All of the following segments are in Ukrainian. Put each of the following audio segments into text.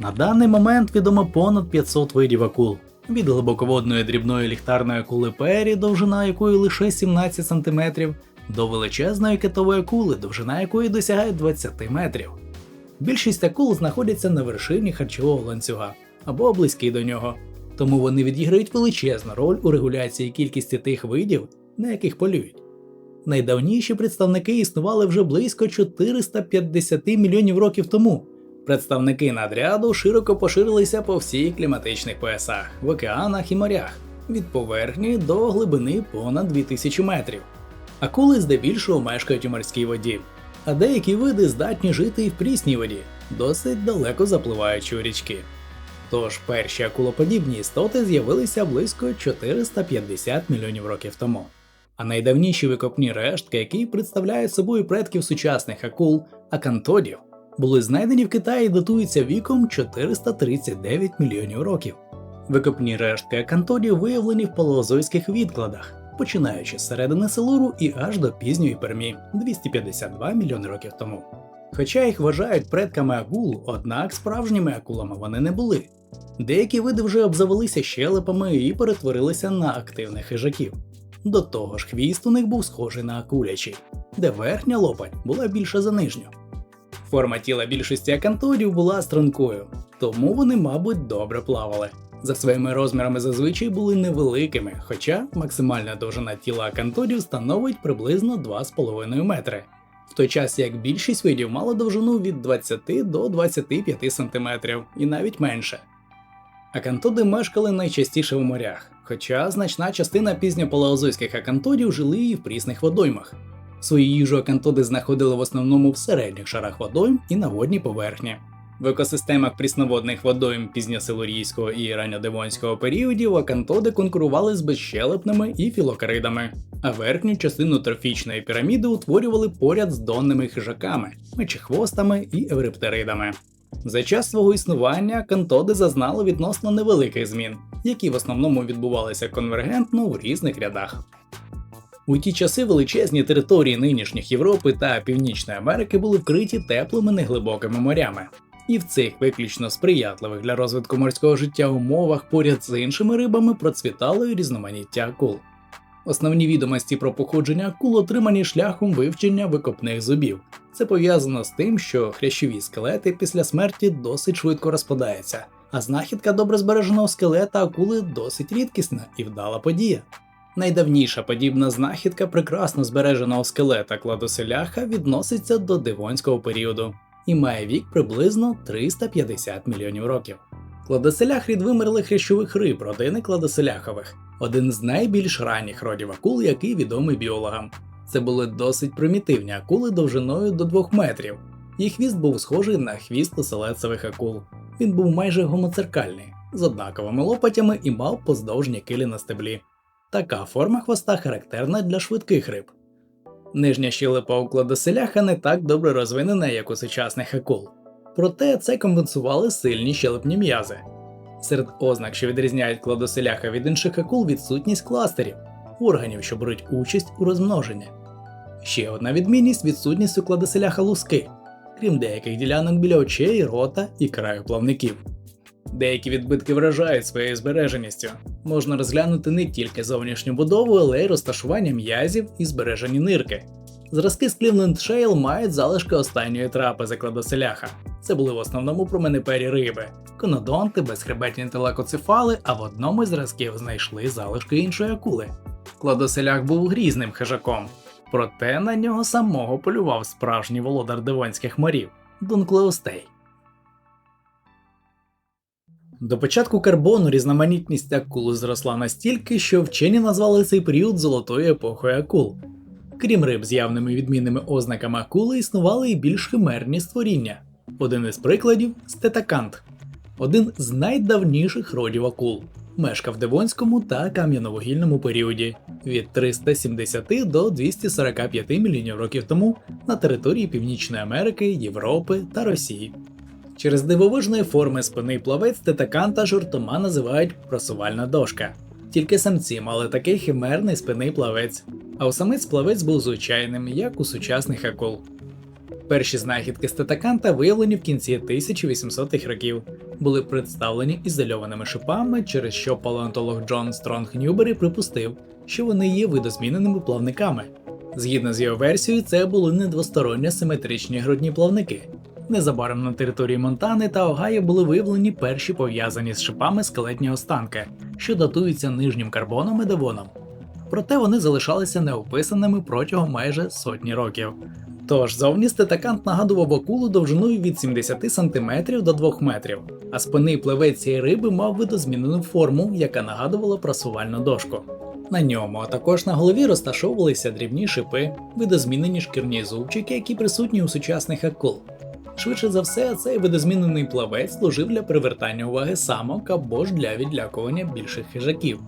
На даний момент відомо понад 500 видів акул. Від глибоководної дрібної ліхтарної акули Пері, довжина якої лише 17 см, до величезної китової акули, довжина якої досягає 20 метрів. Більшість акул знаходяться на вершині харчового ланцюга або близькі до нього, тому вони відіграють величезну роль у регуляції кількості тих видів, на яких полюють. Найдавніші представники існували вже близько 450 мільйонів років тому. Представники надряду широко поширилися по всіх кліматичних поясах, в океанах і морях, від поверхні до глибини понад 2000 метрів. Акули здебільшого мешкають у морській воді, а деякі види здатні жити і в прісній воді, досить далеко запливаючи у річки. Тож перші акулоподібні істоти з'явилися близько 450 мільйонів років тому. А найдавніші викопні рештки, які представляють собою предків сучасних акул, акантодів, були знайдені в Китаї і датуються віком 439 мільйонів років. Викопні рештки акантодів виявлені в палеозойських відкладах, починаючи з середини Силуру і аж до пізньої Пермі 252 мільйони років тому. Хоча їх вважають предками акул, однак справжніми акулами вони не були. Деякі види вже обзавелися щелепами і перетворилися на активних хижаків. До того ж, хвіст у них був схожий на акулячий, де верхня лопать була більша за нижню. Форма тіла більшості акантодів була стрункою, тому вони, мабуть, добре плавали. За своїми розмірами зазвичай були невеликими, хоча максимальна довжина тіла акантодів становить приблизно 2,5 метри, в той час як більшість видів мала довжину від 20 до 25 см і навіть менше. Акантоди мешкали найчастіше в морях, хоча значна частина пізньопалеозойських акантодів жили і в прісних водоймах. Свою їжу акантоди знаходили в основному в середніх шарах водойм і на водній поверхні. В екосистемах прісноводних водойм пізньосилурійського і ранньодевонського періодів акантоди конкурували з безщелепними і філокаридами, а верхню частину трофічної піраміди утворювали поряд з донними хижаками, мечехвостами і евриптеридами. За час свого існування кантоди зазнали відносно невеликих змін, які в основному відбувалися конвергентно в різних рядах. У ті часи величезні території нинішніх Європи та Північної Америки були вкриті теплими неглибокими морями. І в цих виключно сприятливих для розвитку морського життя умовах поряд з іншими рибами процвітало і різноманіття акул. Основні відомості про походження акул отримані шляхом вивчення викопних зубів. Це пов'язано з тим, що хрящові скелети після смерті досить швидко розпадаються, а знахідка добре збереженого скелета акули досить рідкісна і вдала подія. Найдавніша подібна знахідка прекрасно збереженого скелета кладоселяха відноситься до дивонського періоду і має вік приблизно 350 мільйонів років. Кладоселях рід вимерлих хрящових риб родини кладоселяхових, один з найбільш ранніх родів акул, який відомий біологам. Це були досить примітивні акули довжиною до 2 метрів. Їх хвіст був схожий на хвіст оселедцевих акул. Він був майже гомоцеркальний, з однаковими лопатями і мав поздовжні килі на стеблі. Така форма хвоста характерна для швидких риб. Нижня щелепа у кладоселяха не так добре розвинена, як у сучасних акул. Проте це компенсували сильні щелепні м'язи. Серед ознак, що відрізняють кладоселяха від інших акул, відсутність кластерів, органів, що беруть участь у розмноженні. Ще одна відмінність відсутність у кладоселяха луски, крім деяких ділянок біля очей, рота і краю плавників. Деякі відбитки вражають своєю збереженістю. Можна розглянути не тільки зовнішню будову, але й розташування м'язів і збережені нирки. Зразки з Cleveland Shale мають залишки останньої трапези кладоселяха. Це були в основному променепері риби, конодонти, безхребетні телакоцефали, а в одному з зразків знайшли залишки іншої акули. Кладоселях був грізним хижаком, проте на нього самого полював справжній володар Девонських морів Дунклеустей. До початку карбону різноманітність акул зросла настільки, що вчені назвали цей період золотою епохою акул. Крім риб з явними відмінними ознаками акули, існували і більш химерні створіння. Один із прикладів стетакант, один з найдавніших родів акул. Мешкав в Девонському та кам'яновугільному періоді від 370 до 245 мільйонів років тому на території Північної Америки, Європи та Росії. Через дивовижної форми спини плавець тетаканта жартома називають просувальна дошка. Тільки самці мали такий химерний спинний плавець, а у самиць плавець був звичайним, як у сучасних акул. Перші знахідки стетаканта виявлені в кінці 1800-х років, були представлені ізольованими шипами, через що палеонтолог Джон Стронг Ньюбері припустив, що вони є видозміненими плавниками. Згідно з його версією, це були не двосторонні симетричні грудні плавники. Незабаром на території Монтани та Огайо були виявлені перші пов'язані з шипами скелетні останки, що датуються нижнім карбоном і девоном. Проте вони залишалися неописаними протягом майже сотні років. Тож зовні стетакант нагадував акулу довжиною від 70 см до 2 метрів, а спинний плавець цієї риби мав видозмінену форму, яка нагадувала прасувальну дошку. На ньому, а також на голові розташовувалися дрібні шипи, видозмінені шкірні зубчики, які присутні у сучасних акул. Швидше за все, цей видозмінений плавець служив для привертання уваги самок або ж для відлякування більших хижаків.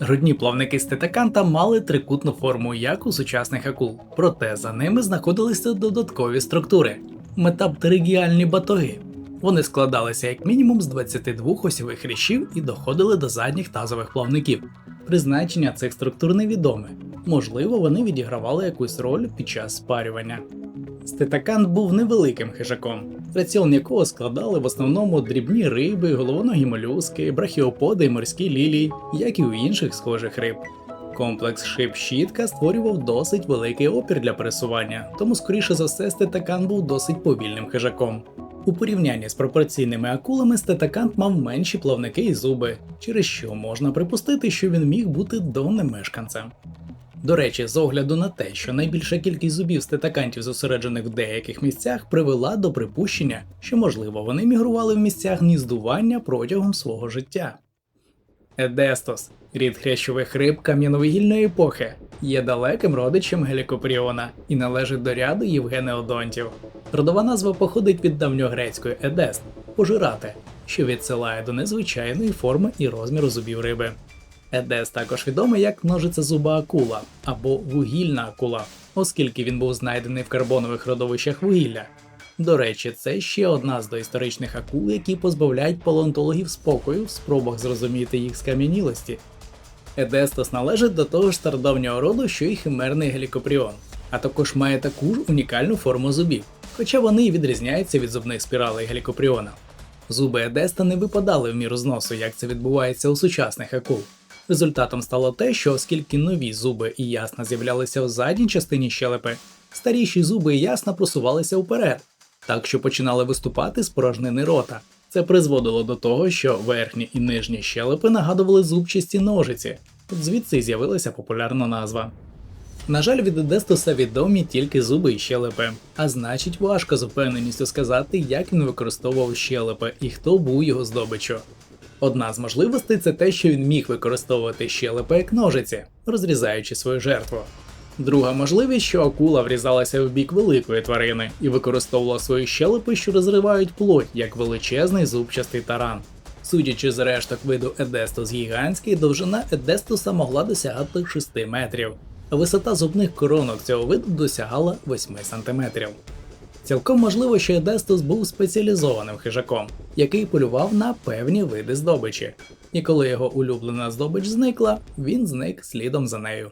Грудні плавники стетаканта мали трикутну форму, як у сучасних акул, проте за ними знаходилися додаткові структури метаптеригіальні батоги. Вони складалися як мінімум з 22 осьових рішів і доходили до задніх тазових плавників. Призначення цих структур невідоме. Можливо, вони відігравали якусь роль під час спарювання. Стетакант був невеликим хижаком, раціон якого складали в основному дрібні риби, головоногі молюски, брахіоподи і морські лілії, як і у інших схожих риб. Комплекс шип щітка створював досить великий опір для пересування, тому скоріше за все стетакан був досить повільним хижаком. У порівнянні з пропорційними акулами стетакант мав менші плавники і зуби, через що можна припустити, що він міг бути донемешканцем. До речі, з огляду на те, що найбільша кількість зубів стетакантів зосереджених в деяких місцях привела до припущення, що можливо вони мігрували в місцях гніздування протягом свого життя. Едестос, рід хрящових риб кам'яновугільної епохи, є далеким родичем гелікопріона і належить до ряду євгенеодонтів. Родова назва походить від давньогрецької едест пожирати, що відсилає до незвичайної форми і розміру зубів риби. Едес також відомий як множицезуба акула або вугільна акула, оскільки він був знайдений в карбонових родовищах вугілля. До речі, це ще одна з доісторичних акул, які позбавляють палеонтологів спокою в спробах зрозуміти їх скам'янілості. Едестос належить до того ж стародавнього роду, що й химерний гелікопріон, а також має таку ж унікальну форму зубів, хоча вони й відрізняються від зубних спіралей гелікопріона. Зуби Едеста не випадали в міру зносу, як це відбувається у сучасних акул. Результатом стало те, що оскільки нові зуби і ясна з'являлися в задній частині щелепи, старіші зуби і ясна просувалися вперед, так що починали виступати з порожнини рота. Це призводило до того, що верхні і нижні щелепи нагадували зубчасті ножиці. От звідси з'явилася популярна назва. На жаль, від Едестуса відомі тільки зуби і щелепи, а значить важко з упевненістю сказати, як він використовував щелепи і хто був його здобиччю. Одна з можливостей це те, що він міг використовувати щелепи як ножиці, розрізаючи свою жертву. Друга можливість, що акула врізалася в бік великої тварини і використовувала свої щелепи, що розривають плоть як величезний зубчастий таран. Судячи з решток виду Едестус гігантський, довжина Едестуса могла досягати 6 метрів, а висота зубних коронок цього виду досягала 8 сантиметрів. Цілком можливо, що Едестус був спеціалізованим хижаком, який полював на певні види здобичі, і коли його улюблена здобич зникла, він зник слідом за нею.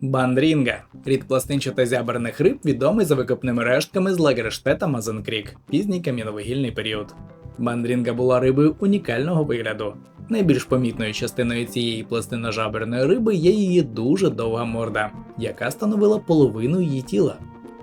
Бандрінга рід пластинчато-зяберних риб, відомий за викопними рештками з Лагерштета Мазенкрік, пізній кам'яновугільний період. Бандрінга була рибою унікального вигляду. Найбільш помітною частиною цієї пластиножаберної риби є її дуже довга морда, яка становила половину її тіла.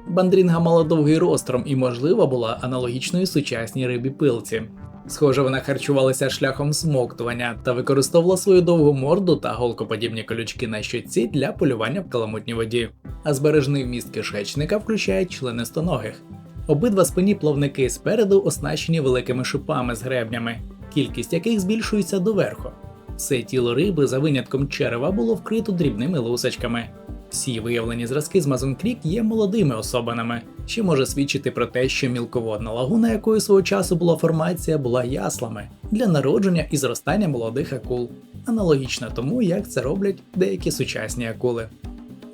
Бандрінга мала довгий ростром і, можливо, була аналогічною сучасній рибі пилці. Схоже, вона харчувалася шляхом смоктування та використовувала свою довгу морду та голкоподібні колючки на щоці для полювання в каламутній воді, а збережний вміст кишечника включає членистоногих. Обидва спинні плавники спереду оснащені великими шипами з гребнями, кількість яких збільшується доверху. Все тіло риби за винятком черева було вкрито дрібними лусочками. Всі виявлені зразки з Мазонкрік є молодими особинами, що може свідчити про те, що мілководна лагуна, якою свого часу була формація, була яслами для народження і зростання молодих акул, аналогічно тому, як це роблять деякі сучасні акули.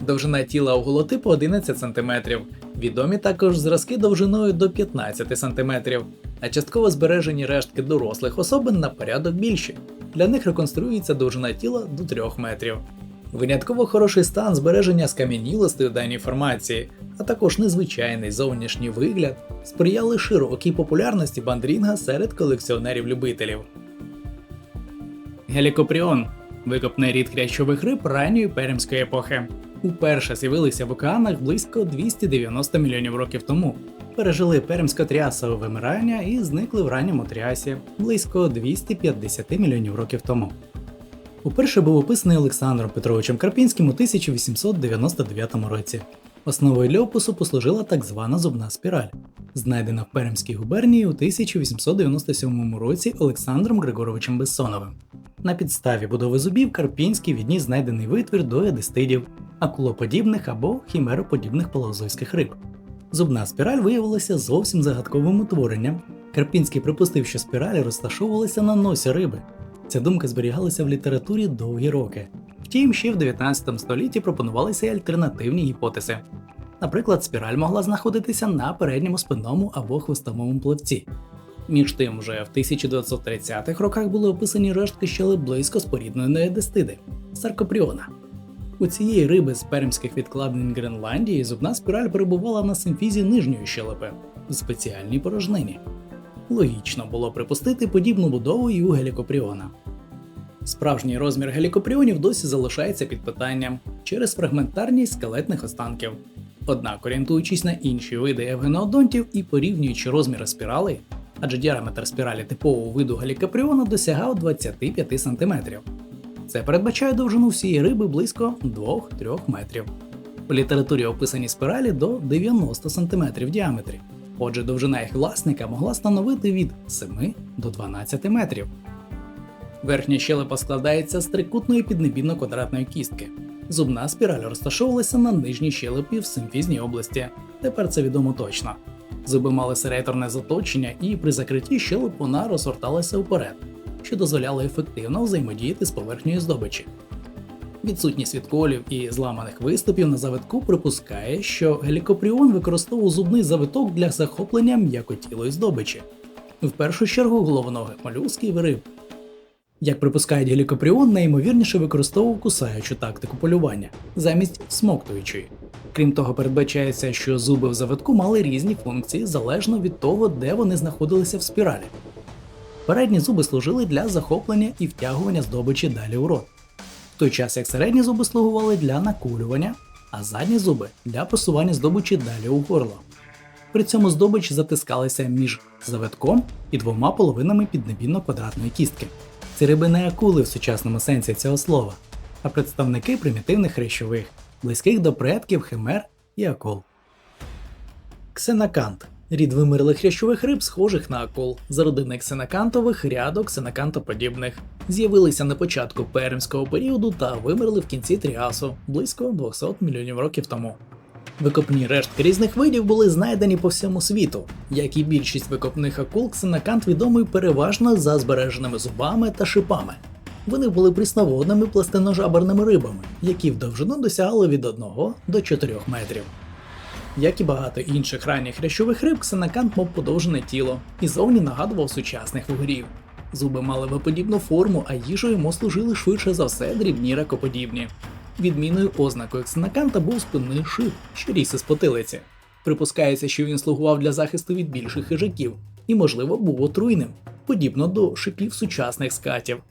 Довжина тіла у голотипу 11 см, відомі також зразки довжиною до 15 см, а частково збережені рештки дорослих особин на порядок більші. Для них реконструюється довжина тіла до 3 метрів. Винятково хороший стан збереження скам'янілості у даній формації, а також незвичайний зовнішній вигляд сприяли широкій популярності бандрінга серед колекціонерів-любителів. Гелікопріон викопний рід хрящових риб ранньої пермської епохи. Уперше з'явилися в океанах близько 290 мільйонів років тому. Пережили пермсько-тріасове вимирання і зникли в ранньому тріасі близько 250 мільйонів років тому. Уперше був описаний Олександром Петровичем Карпінським у 1899 році. Основою для опису послужила так звана зубна спіраль, знайдена в Пермській губернії у 1897 році Олександром Григоровичем Бессоновим. На підставі будови зубів Карпінський відніс знайдений витвір до едистидів, акулоподібних або хімероподібних палеозойських риб. Зубна спіраль виявилася зовсім загадковим утворенням. Карпінський припустив, що спіралі розташовувалися на носі риби. Ця думка зберігалася в літературі довгі роки. Втім, ще в 19 столітті пропонувалися й альтернативні гіпотези. Наприклад, спіраль могла знаходитися на передньому спинному або хвостовому пливці. Між тим, вже в 1930-х роках були описані рештки щелеп близько спорідної неедестиди саркопріона. У цієї риби з пермських відкладень Гренландії зубна спіраль перебувала на симфізі нижньої щелепи в спеціальній порожнині. Логічно було припустити подібну будову і у гелікопріона. Справжній розмір гелікопріонів досі залишається під питанням через фрагментарність скелетних останків. Однак, орієнтуючись на інші види евгеноодонтів і порівнюючи розміри спіралей, адже діаметр спіралі типового виду гелікопріона досягав 25 см. Це передбачає довжину всієї риби близько 2-3 метрів. У літературі описані спіралі до 90 см в діаметрі. Отже, довжина їх власника могла становити від 7 до 12 метрів. Верхня щелепа складається з трикутної піднебідно-квадратної кістки. Зубна спіраль розташовувалася на нижній щелепі в симфізній області. Тепер це відомо точно. Зуби мали серейторне заточення, і при закритті щелеп вона розгорталася вперед, що дозволяло ефективно взаємодіяти з поверхнею здобичі. Відсутність відколів і зламаних виступів на завитку припускає, що гелікопріон використовував зубний завиток для захоплення м'якотілої здобичі, в першу чергу головного молюсків і риб. Як припускають гелікопріон, найімовірніше використовував кусаючу тактику полювання замість смоктуючої. Крім того, передбачається, що зуби в завитку мали різні функції залежно від того, де вони знаходилися в спіралі. Передні зуби служили для захоплення і втягування здобичі далі у рот, той час як середні зуби слугували для накулювання, а задні зуби для просування здобичі далі у горло. При цьому здобич затискалися між завитком і двома половинами піднебінно-квадратної кістки. Ці риби не акули в сучасному сенсі цього слова, а представники примітивних хрящових, близьких до предків химер і акул. Ксенакант рід вимерлих хрящових риб, схожих на акул, з родини ксенакантових ряду ксенакантоподібних. З'явилися на початку пермського періоду та вимерли в кінці тріасу близько 200 мільйонів років тому. Викопні рештки різних видів були знайдені по всьому світу, як і більшість викопних акул, ксенакант відомий переважно за збереженими зубами та шипами. Вони були прісноводними пластиножаберними рибами, які в довжину досягали від 1 до 4 метрів. Як і багато інших ранніх хрящових риб, ксенакант мав подовжене тіло і зовні нагадував сучасних вугрів. Зуби мали виподібну форму, а їжею йому служили швидше за все дрібні ракоподібні. Відмінною ознакою ксенаканта був спинний шип, що ріс із потилиці. Припускається, що він слугував для захисту від більших хижаків і, можливо, був отруйним, подібно до шипів сучасних скатів.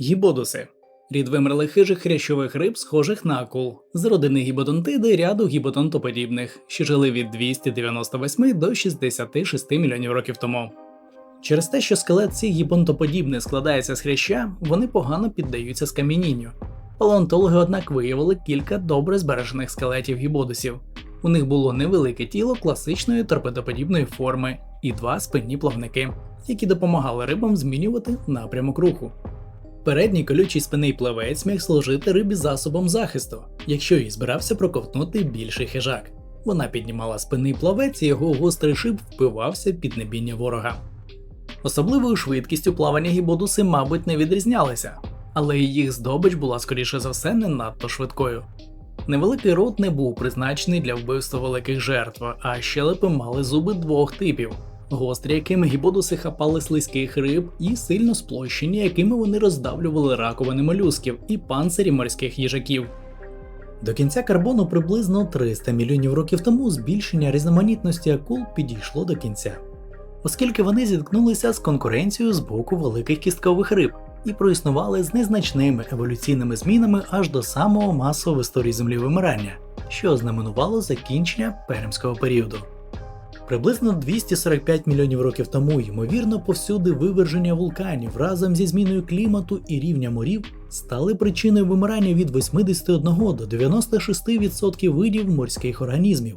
Гібодуси рід вимерлих хижих хрящових риб, схожих на акул, з родини гібодонтиди ряду гібодонтоподібних, що жили від 298 до 66 мільйонів років тому. Через те, що скелет цих гібонтоподібних складається з хряща, вони погано піддаються скам'янінню. Палеонтологи, однак, виявили кілька добре збережених скелетів гібодусів. У них було невелике тіло класичної торпедоподібної форми і два спинні плавники, які допомагали рибам змінювати напрямок руху. Передній колючий спинний плавець міг служити рибі засобом захисту, якщо їй збирався проковтнути більший хижак. Вона піднімала спинний плавець і його гострий шип впивався в піднебіння ворога. Особливою швидкістю плавання гібодуси, мабуть, не відрізнялися, але їх здобич була скоріше за все не надто швидкою. Невеликий рот не був призначений для вбивства великих жертв, а щелепи мали зуби двох типів гострі, якими гібодуси хапали слизьких риб, і сильно сплощені, якими вони роздавлювали раковини молюсків і панцирі морських їжаків. До кінця карбону приблизно 300 мільйонів років тому збільшення різноманітності акул підійшло до кінця, оскільки вони зіткнулися з конкуренцією з боку великих кісткових риб і проіснували з незначними еволюційними змінами аж до самого масового в історії землі вимирання, що ознаменувало закінчення пермського періоду. Приблизно 245 мільйонів років тому, ймовірно, повсюди виверження вулканів разом зі зміною клімату і рівня морів стали причиною вимирання від 81 до 96% видів морських організмів.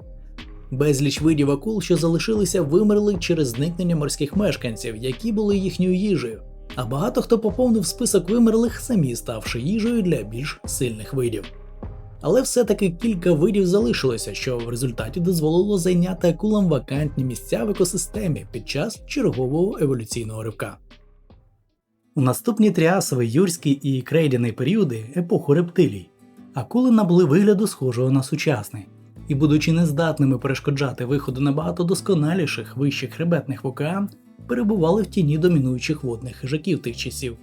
Безліч видів акул, що залишилися, вимерли через зникнення морських мешканців, які були їхньою їжею. А багато хто поповнив список вимерлих, самі ставши їжею для більш сильних видів. Але все-таки кілька видів залишилося, що в результаті дозволило зайняти акулам вакантні місця в екосистемі під час чергового еволюційного ривка. У наступні тріасовий, юрський і крейдяний періоди епоху рептилій акули набули вигляду схожого на сучасний, і, будучи нездатними перешкоджати виходу набагато досконаліших вищих хребетних в океан, перебували в тіні домінуючих водних хижаків тих часів,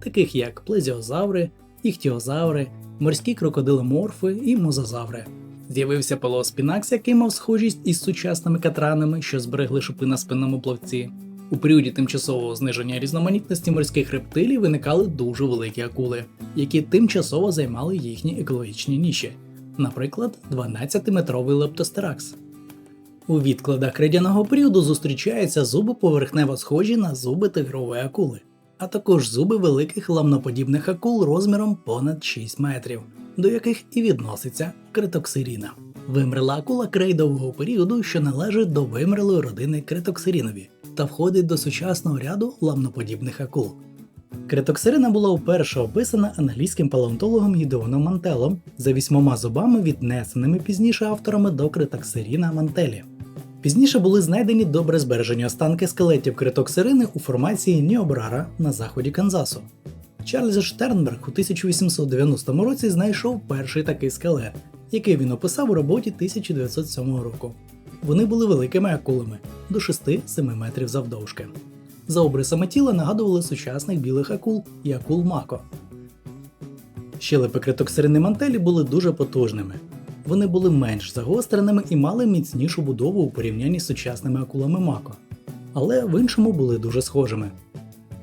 таких як плезіозаври, іхтіозаври, морські крокодиломорфи і мозазаври. З'явився пелеоспінакс, який мав схожість із сучасними катранами, що зберегли шипи на спинному плавці. У періоді тимчасового зниження різноманітності морських рептилій виникали дуже великі акули, які тимчасово займали їхні екологічні ніші, наприклад, 12-метровий лептостеракс. У відкладах радяного періоду зустрічаються зуби поверхнево схожі на зуби тигрової акули, а також зуби великих ламноподібних акул розміром понад 6 метрів, до яких і відноситься критоксиріна. Вимерла акула крейдового періоду, що належить до вимерлої родини критоксирінові та входить до сучасного ряду ламноподібних акул. Критоксирина була вперше описана англійським палеонтологом Гідеоном Мантелом за вісьмома зубами, віднесеними пізніше авторами до критоксиріна Мантелі. Пізніше були знайдені добре збережені останки скелетів критоксирини у формації Ніобрара на заході Канзасу. Чарльз Штернберг у 1890 році знайшов перший такий скелет, який він описав у роботі 1907 року. Вони були великими акулами до 6-7 метрів завдовжки. За обрисами тіла нагадували сучасних білих акул і акул мако. Щелепи критоксирини мантелі були дуже потужними. Вони були менш загостреними і мали міцнішу будову у порівнянні з сучасними акулами мако, але в іншому були дуже схожими.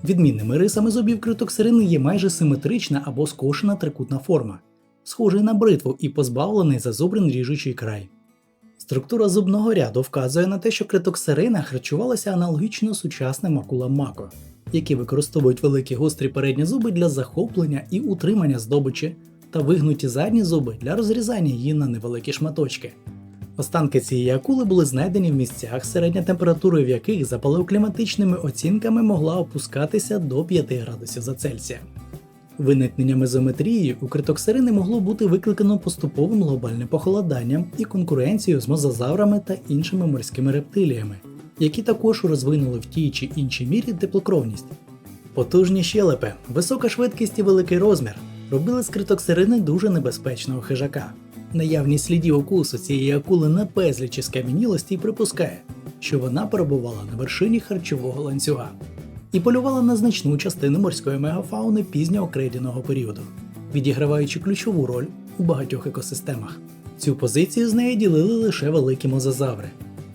Відмінними рисами зубів критоксирини є майже симетрична або скошена трикутна форма, схожий на бритву і позбавлений зазубрин ріжучий край. Структура зубного ряду вказує на те, що критоксирина харчувалася аналогічно сучасним акулам мако, які використовують великі гострі передні зуби для захоплення і утримання здобичі та вигнуті задні зуби для розрізання її на невеликі шматочки. Останки цієї акули були знайдені в місцях, середня температура в яких за палеокліматичними оцінками могла опускатися до 5 градусів за Цельсія. Виникнення мезометрії у критоксирини могло бути викликано поступовим глобальним похолоданням і конкуренцією з мозазаврами та іншими морськими рептиліями, які також розвинули в тій чи іншій мірі теплокровність. Потужні щелепи, висока швидкість і великий розмір робили з критоксирини дуже небезпечного хижака. Наявність слідів укусу цієї акули на безлічі скам'янілості припускає, що вона перебувала на вершині харчового ланцюга і полювала на значну частину морської мегафауни пізнього крейдяного періоду, відіграваючи ключову роль у багатьох екосистемах. Цю позицію з неї ділили лише великі мозазаври.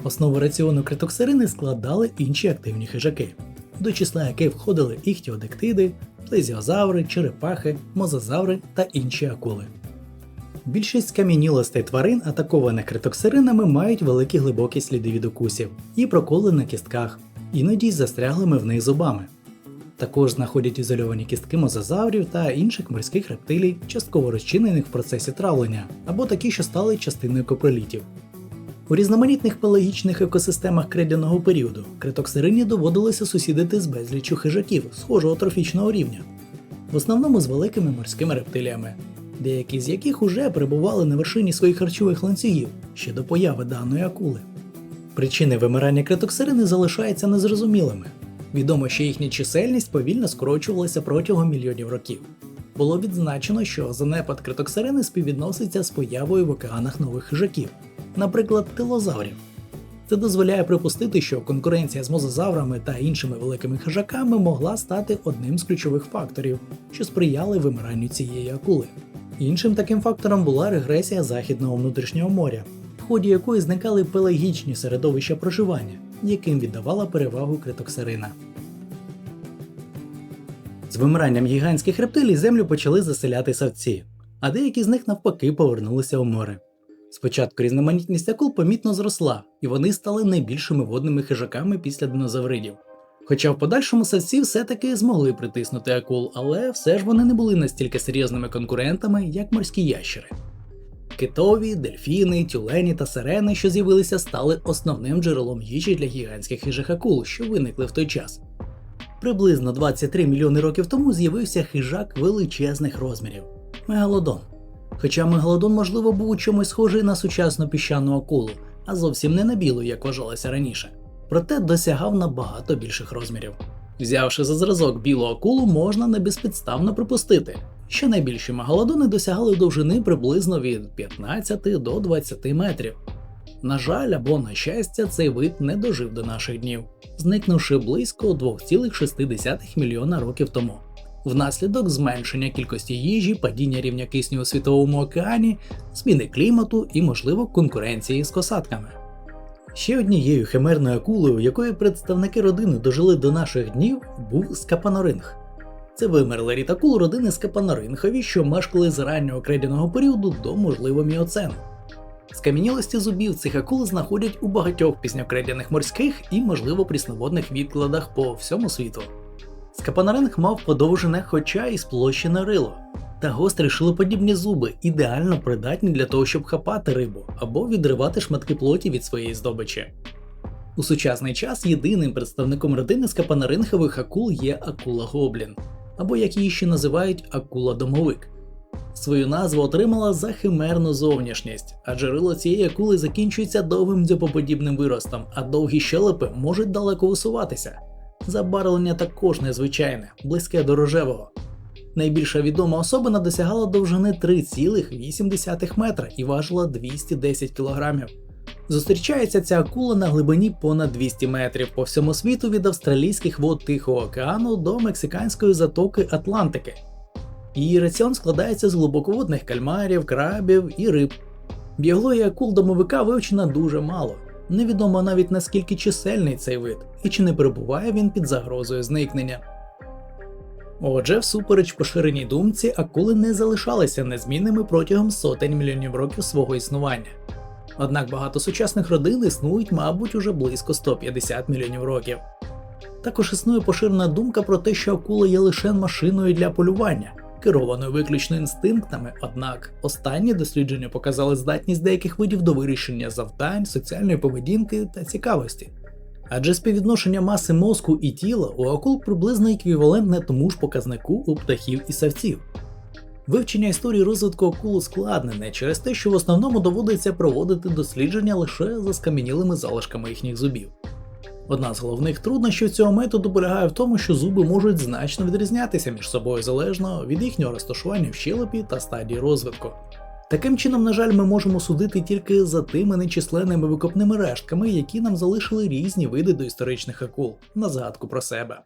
Основу раціону критоксирини складали інші активні хижаки, до числа яких входили іхтіодектиди, плезіозаври, черепахи, мозазаври та інші акули. Більшість скам'янілостей тварин, атакованих критоксиринами, мають великі глибокі сліди від укусів і проколи на кістках, іноді з застряглими в них зубами. Також знаходять ізольовані кістки мозазаврів та інших морських рептилій, частково розчинених в процесі травлення, або такі, що стали частиною копролітів. У різноманітних пелагічних екосистемах кредяного періоду критоксирині доводилося сусідити з безліччю хижаків схожого трофічного рівня, в основному з великими морськими рептиліями, деякі з яких уже перебували на вершині своїх харчових ланцюгів ще до появи даної акули. Причини вимирання критоксирини залишаються незрозумілими. Відомо, що їхня чисельність повільно скорочувалася протягом мільйонів років. Було відзначено, що занепад критоксирини співвідноситься з появою в океанах нових хижаків, наприклад, тилозаврів. Це дозволяє припустити, що конкуренція з мозазаврами та іншими великими хижаками могла стати одним з ключових факторів, що сприяли вимиранню цієї акули. Іншим таким фактором була регресія західного внутрішнього моря, в ході якої зникали пелагічні середовища проживання, яким віддавала перевагу критоксарина. З вимиранням гігантських рептилій землю почали заселяти савці, а деякі з них навпаки повернулися у море. Спочатку різноманітність акул помітно зросла, і вони стали найбільшими водними хижаками після динозавридів. Хоча в подальшому савці все-таки змогли притиснути акул, але все ж вони не були настільки серйозними конкурентами, як морські ящери. Китові, дельфіни, тюлені та сирени, що з'явилися, стали основним джерелом їжі для гігантських хижих акул, що виникли в той час. Приблизно 23 мільйони років тому з'явився хижак величезних розмірів мегалодон. Хоча мегалодон, можливо, був у чомусь схожий на сучасну піщану акулу, а зовсім не на білу, як вважалося раніше. Проте досягав набагато більших розмірів. Взявши за зразок білу акулу, можна не безпідставно припустити, що найбільші мегалодони досягали довжини приблизно від 15 до 20 метрів. На жаль, або на щастя, цей вид не дожив до наших днів, зникнувши близько 2,6 мільйона років тому. Внаслідок зменшення кількості їжі, падіння рівня кисню у світовому океані, зміни клімату і, можливо, конкуренції з косатками. Ще однією химерною акулою, якої представники родини дожили до наших днів, був скапаноринг. Це вимерли рітакул родини скапанорингові, що мешкали з раннього кредяного періоду до можливо міоцену. Скам'янілості зубів цих акул знаходять у багатьох пізньокредяних морських і, можливо, прісноводних відкладах по всьому світу. Скапаноринг мав подовжене, хоча і сплощене рило, та гострі шилоподібні зуби, ідеально придатні для того, щоб хапати рибу або відривати шматки плоті від своєї здобичі. У сучасний час єдиним представником родини скапанорингових акул є акула гоблін, або як її ще називають акула-домовик. Свою назву отримала за химерну зовнішність, адже рило цієї акули закінчується довгим дзьопоподібним виростом, а довгі щелепи можуть далеко усуватися. Забарвлення також незвичайне, близьке до рожевого. Найбільша відома особина досягала довжини 3,8 метра і важила 210 кг. Зустрічається ця акула на глибині понад 200 метрів по всьому світу від австралійських вод Тихого океану до мексиканської затоки Атлантики. Її раціон складається з глибоководних кальмарів, крабів і риб. Біологія акул домовика вивчена дуже мало. Невідомо навіть наскільки чисельний цей вид і чи не перебуває він під загрозою зникнення. Отже, всупереч поширеній думці, акули не залишалися незмінними протягом сотень мільйонів років свого існування. Однак багато сучасних родин існують, мабуть, уже близько 150 мільйонів років. Також існує поширена думка про те, що акула є лише машиною для полювання, керованою виключно інстинктами, однак останні дослідження показали здатність деяких видів до вирішення завдань, соціальної поведінки та цікавості. Адже співвідношення маси мозку і тіла у акул приблизно еквівалентне тому ж показнику у птахів і савців. Вивчення історії розвитку акул ускладнене через те, що в основному доводиться проводити дослідження лише за скам'янілими залишками їхніх зубів. Одна з головних труднощів цього методу полягає в тому, що зуби можуть значно відрізнятися між собою залежно від їхнього розташування в щелепі та стадії розвитку. Таким чином, на жаль, ми можемо судити тільки за тими нечисленними викопними рештками, які нам залишили різні види доісторичних акул на згадку про себе.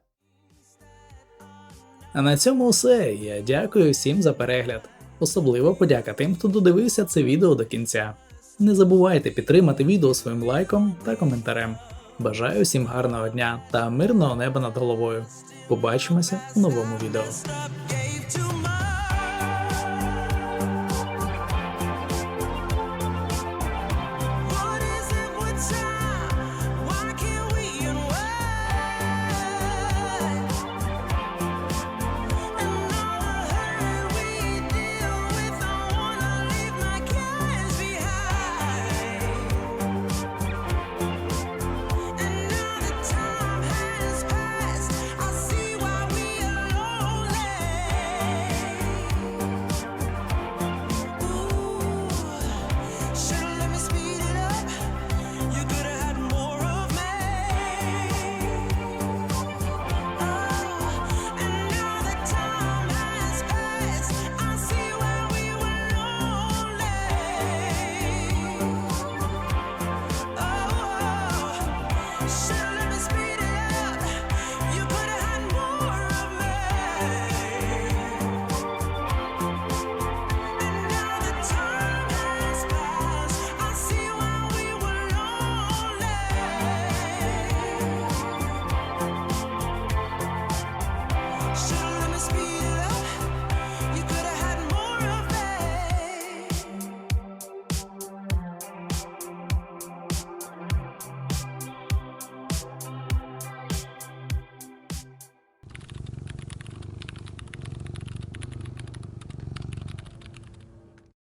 А на цьому все. Я дякую всім за перегляд. Особливо подяка тим, хто додивився це відео до кінця. Не забувайте підтримати відео своїм лайком та коментарем. Бажаю всім гарного дня та мирного неба над головою. Побачимося у новому відео.